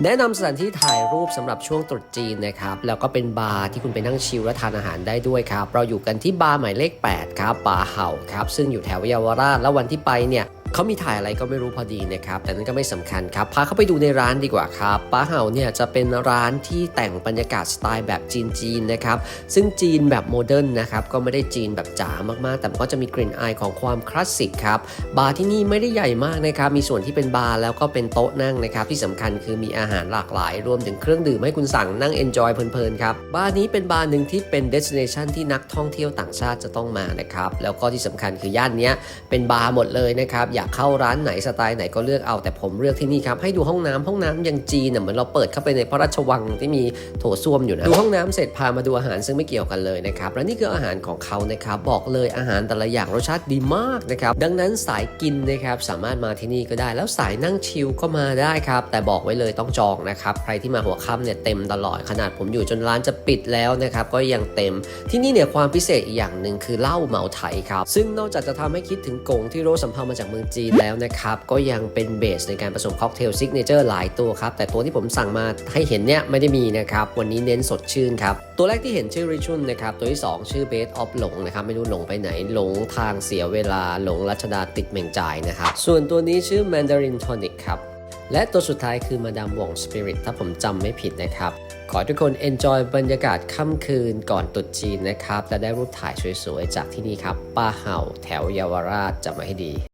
แนะนำสถานที่ถ่ายรูปสำหรับช่วงตรุษจีนนะครับ แล้วก็เป็นบาร์ที่คุณไปนั่งชิลและทานอาหารได้ด้วยครับ เราอยู่กันที่บาร์หมายเลข 8 ครับบาร์เห่าครับ ซึ่งอยู่แถวเยาวราช แล้ววันที่ไปเนี่ย เขามีถ่ายอะไรก็ไม่รู้พอดีนะครับ แต่นั้นก็ไม่สำคัญครับ พาเข้าไปดูในร้านดีกว่าครับบาเห่าเนี่ยจะเป็นร้านที่แต่งบรรยากาศสไตล์แบบจีนๆนะครับ ซึ่งจีนแบบโมเดิร์นนะครับก็ไม่ได้จีนแบบจ๋ามากๆ แต่ก็จะมีกลิ่นอายของความคลาสสิกครับ บาร์ที่นี่ไม่ได้ใหญ่มากนะครับ มีส่วนที่เป็นบาร์แล้วก็เป็นโต๊ะนั่งนะครับ ที่สำคัญคือมีอาหารหลากหลาย รวมถึงเครื่องดื่มให้คุณสั่งนั่งเอนจอยเพลินๆครับ บาร์นี้เป็นบาร์หนึ่งที่เป็นเดส i เนชันที่นักท่องเที่ยวต่างชาติจะต้องมานะครับ แล้วก็ที่สำคัญคือย่านนี้เป็นบาร์หมดเลยนะครับอยากเข้าร้านไหนสไตล์ไหนก็เลือกเอาแต่ผมเลือกที่นี่ครับให้ดูห้องน้ำห้องน้ำยังจีนน่ะเหมือนเราเปิดเข้าไปในพระราชวังที่มีโถส้วมอยู่นะดูห้องน้ำเสร็จพามาดูอาหารซึ่งไม่เกี่ยวกันเลยนะครับและนี่คืออาหารของเขานะครับบอกเลยอาหารแต่ละอย่างรสชาติดีมากนะครับดังนั้นสายกินนะครับสามารถมาที่นี่ก็ได้ แล้วสายนั่งชิลก็มาได้ครับแต่บอกไว้เลยต้องจองนะครับใครที่มาหัวค่ำเนี่ยเต็มตลอดขนาดผมอยู่จนร้านจะปิดแล้วนะครับก็ยังเต็มที่นี่เนี่ยความพิเศษอีกอย่างหนึ่งคือเหล้าเหมาไถครับซึ่งนอกจากจะทำให้คิดถึงกงที่โรสสัมภามาจากเมืองจีนแล้วนะครับ ก็ยังเป็นเบสในการผสมค็อกเทลซิกเนเจอร์หลายตัวครับ แต่ตัวที่ผมสั่งมาให้เห็นเนี่ยไม่ได้มีนะครับ วันนี้เน้นสดชื่นครับ ตัวแรกที่เห็นชื่อริชุนนะครับ ตัวที่ 2 ชื่อเบสออฟหลงนะครับ ไม่รู้หลงไปไหน หลงทางเสียเวลาหลงรัชดาติดเหม่งจ่ายนะครับ ส่วนตัวนี้ชื่อ Mandarin Tonic ครับและตัวสุดท้ายคือมาดามวงสปิริตถ้าผมจำไม่ผิดนะครับ ขอให้ทุกคน enjoy บรรยากาศค่ำคืนก่อนตรุษจีนนะครับ และได้รูปถ่ายสวยๆ จากที่นี่ครับ ป้าเห่าแถวเยาวราชจำมาให้ดี